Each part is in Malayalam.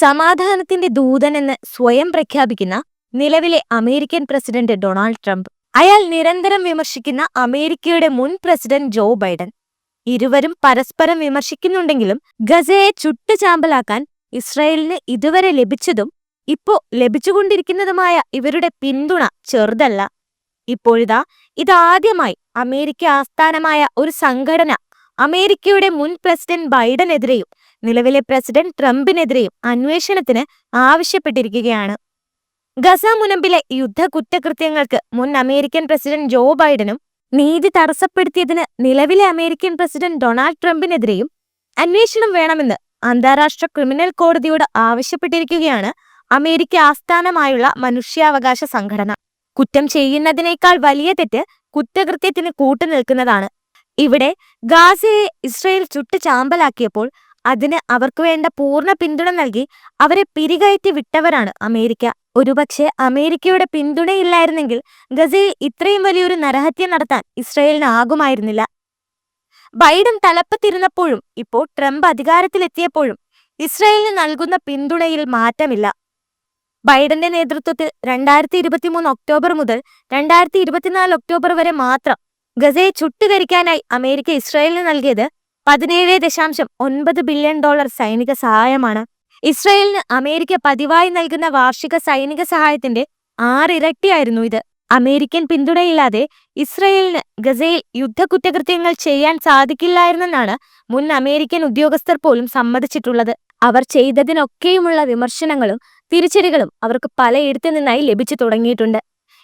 സമാധാനത്തിന്റെ ദൂതനെന്ന് സ്വയം പ്രഖ്യാപിക്കുന്ന നിലവിലെ അമേരിക്കൻ പ്രസിഡന്റ് ഡൊണാൾഡ് ട്രംപ്. അയാൾ നിരന്തരം വിമർശിക്കുന്ന അമേരിക്കയുടെ മുൻ പ്രസിഡന്റ് ജോ ബൈഡൻ. ഇരുവരും പരസ്പരം വിമർശിക്കുന്നുണ്ടെങ്കിലും ഗസയെ ചുട്ടുചാമ്പലാക്കാൻ ഇസ്രായേലിന് ഇതുവരെ ലഭിച്ചതും ഇപ്പോ ലഭിച്ചുകൊണ്ടിരിക്കുന്നതുമായ ഇവരുടെ പിന്തുണ ചെറുതല്ല. ഇപ്പോഴിതാ ഇതാദ്യമായി അമേരിക്ക ആസ്ഥാനമായ ഒരു സംഘടന അമേരിക്കയുടെ മുൻ പ്രസിഡന്റ് ബൈഡനെതിരെയും നിലവിലെ പ്രസിഡന്റ് ട്രംപിനെതിരെയും അന്വേഷണത്തിന് ആവശ്യപ്പെട്ടിരിക്കുകയാണ്. ഗസ മുനമ്പിലെ യുദ്ധ കുറ്റകൃത്യങ്ങൾക്ക് മുൻ അമേരിക്കൻ പ്രസിഡന്റ് ജോ ബൈഡനും നീതി തടസ്സപ്പെടുത്തിയതിന് നിലവിലെ അമേരിക്കൻ പ്രസിഡന്റ് ഡൊണാൾഡ് ട്രംപിനെതിരെയും അന്വേഷണം വേണമെന്ന് അന്താരാഷ്ട്ര ക്രിമിനൽ കോടതിയോട് ആവശ്യപ്പെട്ടിരിക്കുകയാണ് അമേരിക്ക ആസ്ഥാനമായുള്ള മനുഷ്യാവകാശ സംഘടന. കുറ്റം ചെയ്യുന്നതിനേക്കാൾ വലിയ തെറ്റ് കുറ്റകൃത്യത്തിന് കൂട്ടുനിൽക്കുന്നതാണ്. ഇവിടെ ഗാസയെ ഇസ്രയേൽ ചുട്ട് ചാമ്പലാക്കിയപ്പോൾ അതിന് അവർക്ക് വേണ്ട പൂർണ പിന്തുണ നൽകി അവരെ പിരികയറ്റി വിട്ടവരാണ് അമേരിക്ക. ഒരുപക്ഷെ അമേരിക്കയുടെ പിന്തുണയില്ലായിരുന്നെങ്കിൽ ഗസയിൽ ഇത്രയും വലിയൊരു നരഹത്യ നടത്താൻ ഇസ്രയേലിന് ആകുമായിരുന്നില്ല. ബൈഡൻ തലപ്പത്തിരുന്നപ്പോഴും ഇപ്പോൾ ട്രംപ് അധികാരത്തിലെത്തിയപ്പോഴും ഇസ്രയേലിന് നൽകുന്ന പിന്തുണയിൽ മാറ്റമില്ല. ബൈഡന്റെ നേതൃത്വത്തിൽ രണ്ടായിരത്തി ഇരുപത്തിമൂന്ന് ഒക്ടോബർ മുതൽ രണ്ടായിരത്തി ഇരുപത്തിനാല് ഒക്ടോബർ വരെ മാത്രം ഗസയെ ചുട്ടുകരിക്കാനായി അമേരിക്ക ഇസ്രായേലിന് നൽകിയത് പതിനേഴ് ദശാംശം ഒൻപത് ബില്യൺ ഡോളർ സൈനിക സഹായമാണ്. ഇസ്രായേലിന് അമേരിക്ക പതിവായി നൽകുന്ന വാർഷിക സൈനിക സഹായത്തിന്റെ ആറിരട്ടിയായിരുന്നു ഇത്. അമേരിക്കൻ പിന്തുണയില്ലാതെ ഇസ്രയേലിന് ഗസയിൽ യുദ്ധകുറ്റകൃത്യങ്ങൾ ചെയ്യാൻ സാധിക്കില്ലായിരുന്നെന്നാണ് മുൻ അമേരിക്കൻ ഉദ്യോഗസ്ഥർ പോലും സമ്മതിച്ചിട്ടുള്ളത്. അവർ ചെയ്തതിനൊക്കെയുമുള്ള വിമർശനങ്ങളും തിരിച്ചടികളും അവർക്ക് പലയിടത്തു നിന്നായി ലഭിച്ചു തുടങ്ങിയിട്ടുണ്ട്.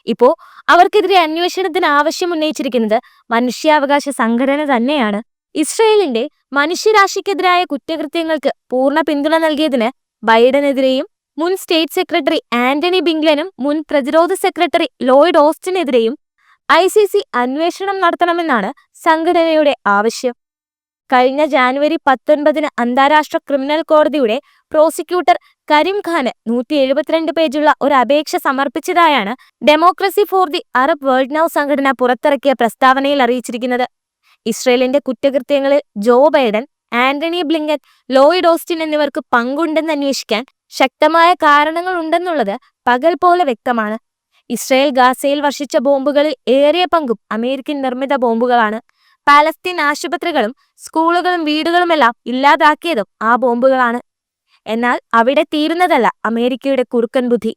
ഇപ്പോ അവർക്കെതിരെ അന്വേഷണത്തിന് ആവശ്യം ഉന്നയിച്ചിരിക്കുന്നത് മനുഷ്യാവകാശ സംഘടന തന്നെയാണ്. ഇസ്രയേലിന്റെ മനുഷ്യരാശിക്കെതിരായ കുറ്റകൃത്യങ്ങൾക്ക് പൂർണ പിന്തുണ നൽകിയതിന് ബൈഡനെതിരെയും മുൻ സ്റ്റേറ്റ് സെക്രട്ടറി ആന്റണി ബിംഗ്ലനും മുൻ പ്രതിരോധ സെക്രട്ടറി ലോയിഡ് ഓസ്റ്റിനെതിരെയും ഐ സി സി അന്വേഷണം നടത്തണമെന്നാണ് സംഘടനയുടെ ആവശ്യം. കഴിഞ്ഞ ജാനുവരി പത്തൊൻപതിന് അന്താരാഷ്ട്ര ക്രിമിനൽ കോടതിയുടെ പ്രോസിക്യൂട്ടർ കരീം ഖാന് നൂറ്റി എഴുപത്തിരണ്ട് പേജുള്ള ഒരു അപേക്ഷ സമർപ്പിച്ചതായാണ് democracy for the Arab world now സംഘടന പുറത്തിറക്കിയ പ്രസ്താവനയിൽ അറിയിച്ചിരിക്കുന്നത്. ഇസ്രയേലിന്റെ കുറ്റകൃത്യങ്ങളിൽ Joe Biden Antony Blinken Lloyd Austin എന്നിവർക്ക് പങ്കുണ്ടെന്ന് അന്വേഷിക്കാൻ ശക്തമായ കാരണങ്ങൾ ഉണ്ടെന്നുള്ളത് പകൽ പോലെ വ്യക്തമാണ്. ഇസ്രയേൽ ഗാസയിൽ വർഷിച്ച ബോംബുകളിൽ ഏറിയ പങ്കും അമേരിക്കൻ നിർമ്മിത ബോംബുകളാണ്. പാലസ്തീൻ ആശുപത്രികളും സ്കൂളുകളും വീടുകളുമെല്ലാം ഇല്ലാതാക്കിയതും ആ ബോംബുകളാണ്. എന്നാൽ അവിടെ തീരുന്നതല്ല അമേരിക്കയുടെ കുറുക്കൻ ബുദ്ധി.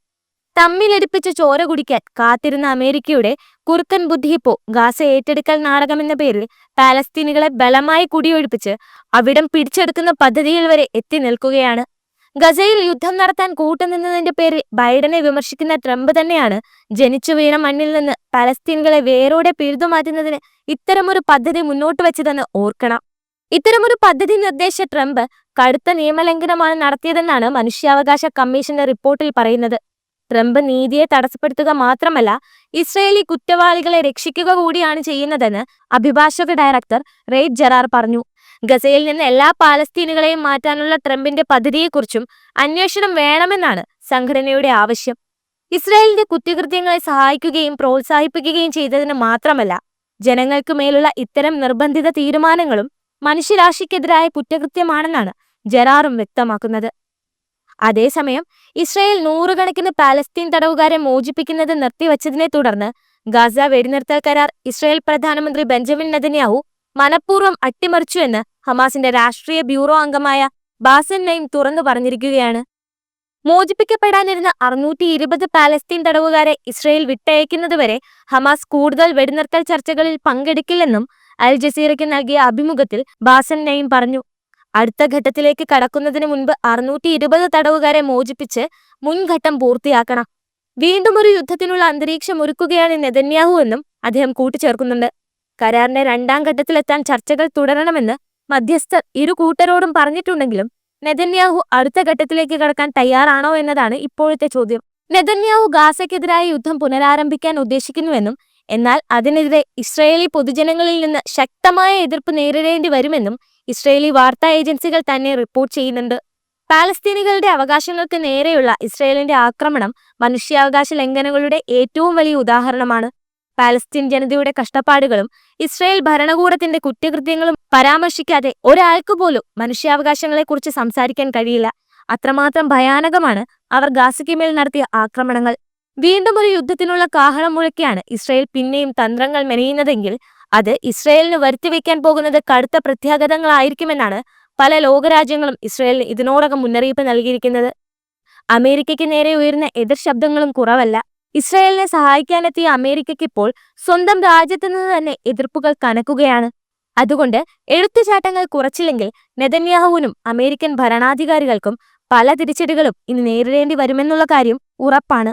തമ്മിലടിപ്പിച്ച് ചോര കുടിക്കാൻ കാത്തിരുന്ന അമേരിക്കയുടെ കുറുക്കൻ ബുദ്ധി ഇപ്പോ ഗാസ ഏറ്റെടുക്കൽ നാടകമെന്ന പേരിൽ പാലസ്തീനികളെ ബലമായി കുടിയൊഴിപ്പിച്ച് അവിടം പിടിച്ചെടുക്കുന്ന പദ്ധതിയിൽ വരെ എത്തി നിൽക്കുകയാണ്. ഗസയിൽ യുദ്ധം നടത്താൻ കൂട്ടുനിന്നതിന്റെ പേരിൽ ബൈഡനെ വിമർശിക്കുന്ന ട്രംപ് തന്നെയാണ് ജനിച്ചു വീണ മണ്ണിൽ നിന്ന് പലസ്തീനുകളെ വേരോടെ പിഴുതുമാറ്റുന്നതിന് ഇത്തരമൊരു പദ്ധതി മുന്നോട്ട് വെച്ചതെന്ന് ഓർക്കണം. ഇത്തരമൊരു പദ്ധതി നിർദ്ദേശ ട്രംപ് കടുത്ത നിയമലംഘനമാണ് നടത്തിയതെന്നാണ് മനുഷ്യാവകാശ കമ്മീഷന്റെ റിപ്പോർട്ടിൽ പറയുന്നത്. ട്രംപ് നീതിയെ തടസ്സപ്പെടുത്തുക മാത്രമല്ല ഇസ്രയേലി കുറ്റവാളികളെ രക്ഷിക്കുക കൂടിയാണ് ചെയ്യുന്നതെന്ന് അഭിഭാഷക ഡയറക്ടർ റെയ്ഡ് ജറാർ പറഞ്ഞു. ഗസയിൽ നിന്ന് എല്ലാ പാലസ്തീനുകളെയും മാറ്റാനുള്ള ട്രംപിന്റെ പദ്ധതിയെക്കുറിച്ചും അന്വേഷണം വേണമെന്നാണ് സംഘടനയുടെ ആവശ്യം. ഇസ്രായേലിന്റെ കുറ്റകൃത്യങ്ങളെ സഹായിക്കുകയും പ്രോത്സാഹിപ്പിക്കുകയും ചെയ്തതിന് മാത്രമല്ല ജനങ്ങൾക്ക് മേലുള്ള ഇത്തരം നിർബന്ധിത തീരുമാനങ്ങളും മനുഷ്യരാശിക്കെതിരായ കുറ്റകൃത്യമാണെന്നാണ് ജറാറും വ്യക്തമാക്കുന്നത്. അതേസമയം ഇസ്രായേൽ നൂറുകണക്കിന് പാലസ്തീൻ തടവുകാരെ മോചിപ്പിക്കുന്നത് നിർത്തിവച്ചതിനെ തുടർന്ന് ഗാസ വെടിനിർത്തൽ കരാർ ഇസ്രായേൽ പ്രധാനമന്ത്രി ബെഞ്ചമിൻ നെതന്യാഹു മനഃപൂർവം അട്ടിമറിച്ചുവെന്ന് ഹമാസിന്റെ രാഷ്ട്രീയ ബ്യൂറോ അംഗമായ ബാസൻ നയിം തുറന്നു പറഞ്ഞിരിക്കുകയാണ്. മോചിപ്പിക്കപ്പെടാനിരുന്ന അറുന്നൂറ്റി ഇരുപത് പാലസ്തീൻ തടവുകാരെ ഇസ്രയേൽ വിട്ടയക്കുന്നതുവരെ ഹമാസ് കൂടുതൽ വെടിനിർത്തൽ ചർച്ചകളിൽ പങ്കെടുക്കില്ലെന്നും അൽ ജസീറയ്ക്ക് നൽകിയ അഭിമുഖത്തിൽ ബാസൻ നയിം പറഞ്ഞു. അടുത്ത ഘട്ടത്തിലേക്ക് കടക്കുന്നതിന് മുൻപ് അറുന്നൂറ്റി ഇരുപത് തടവുകാരെ മോചിപ്പിച്ച് മുൻഘട്ടം പൂർത്തിയാക്കണം. വീണ്ടും ഒരു യുദ്ധത്തിനുള്ള അന്തരീക്ഷം ഒരുക്കുകയാണ് നെതന്യാഹു എന്നും അദ്ദേഹം കൂട്ടിച്ചേർക്കുന്നുണ്ട്. കരാറിന്റെ രണ്ടാം ഘട്ടത്തിലെത്താൻ ചർച്ചകൾ തുടരണമെന്ന് മധ്യസ്ഥർ ഇരു കൂട്ടരോടും പറഞ്ഞിട്ടുണ്ടെങ്കിലും നെതന്യാഹു അടുത്ത ഘട്ടത്തിലേക്ക് കടക്കാൻ തയ്യാറാണോ എന്നതാണ് ഇപ്പോഴത്തെ ചോദ്യം. നെതന്യാഹു ഗാസയ്ക്കെതിരായ യുദ്ധം പുനരാരംഭിക്കാൻ ഉദ്ദേശിക്കുന്നുവെന്നും എന്നാൽ അതിനെതിരെ ഇസ്രയേലി പൊതുജനങ്ങളിൽ നിന്ന് ശക്തമായ എതിർപ്പ് നേരിടേണ്ടി വരുമെന്നും ഇസ്രയേലി വാർത്താ ഏജൻസികൾ തന്നെ റിപ്പോർട്ട് ചെയ്യുന്നുണ്ട്. പാലസ്തീനികളുടെ അവകാശങ്ങൾക്ക് നേരെയുള്ള ഇസ്രയേലിന്റെ ആക്രമണം മനുഷ്യാവകാശ ലംഘനങ്ങളുടെ ഏറ്റവും വലിയ ഉദാഹരണമാണ്. പാലസ്തീൻ ജനതയുടെ കഷ്ടപ്പാടുകളും ഇസ്രയേൽ ഭരണകൂടത്തിന്റെ കുറ്റകൃത്യങ്ങളും പരാമർശിക്കാതെ ഒരാൾക്ക് പോലും മനുഷ്യാവകാശങ്ങളെക്കുറിച്ച് സംസാരിക്കാൻ കഴിയില്ല. അത്രമാത്രം ഭയാനകമാണ് അവർ ഗാസയ്ക്ക് നടത്തിയ ആക്രമണങ്ങൾ. വീണ്ടും ഒരു യുദ്ധത്തിനുള്ള കാഹളം മുഴക്കിയാണ് ഇസ്രയേൽ പിന്നെയും തന്ത്രങ്ങൾ മെനയുന്നതെങ്കിൽ അത് ഇസ്രയേലിന് വരുത്തിവെക്കാൻ പോകുന്നത് കടുത്ത പ്രത്യാഘാതങ്ങളായിരിക്കുമെന്നാണ് പല ലോകരാജ്യങ്ങളും ഇസ്രയേലിന് ഇതിനോടകം മുന്നറിയിപ്പ് നൽകിയിരിക്കുന്നത്. അമേരിക്കയ്ക്ക് നേരെ ഉയരുന്ന എതിർ ശബ്ദങ്ങളും കുറവല്ല. ഇസ്രയേലിനെ സഹായിക്കാനെത്തിയ അമേരിക്കയ്ക്ക് ഇപ്പോൾ സ്വന്തം രാജ്യത്തു നിന്ന് തന്നെ എതിർപ്പുകൾ കനക്കുകയാണ്. അതുകൊണ്ട് എഴുത്തുചാട്ടങ്ങൾ കുറച്ചില്ലെങ്കിൽ നെതന്യാഹുവിനും അമേരിക്കൻ ഭരണാധികാരികൾക്കും പല തിരിച്ചടികളും ഇനി നേരിടേണ്ടി വരുമെന്നുള്ള കാര്യം ഉറപ്പാണ്.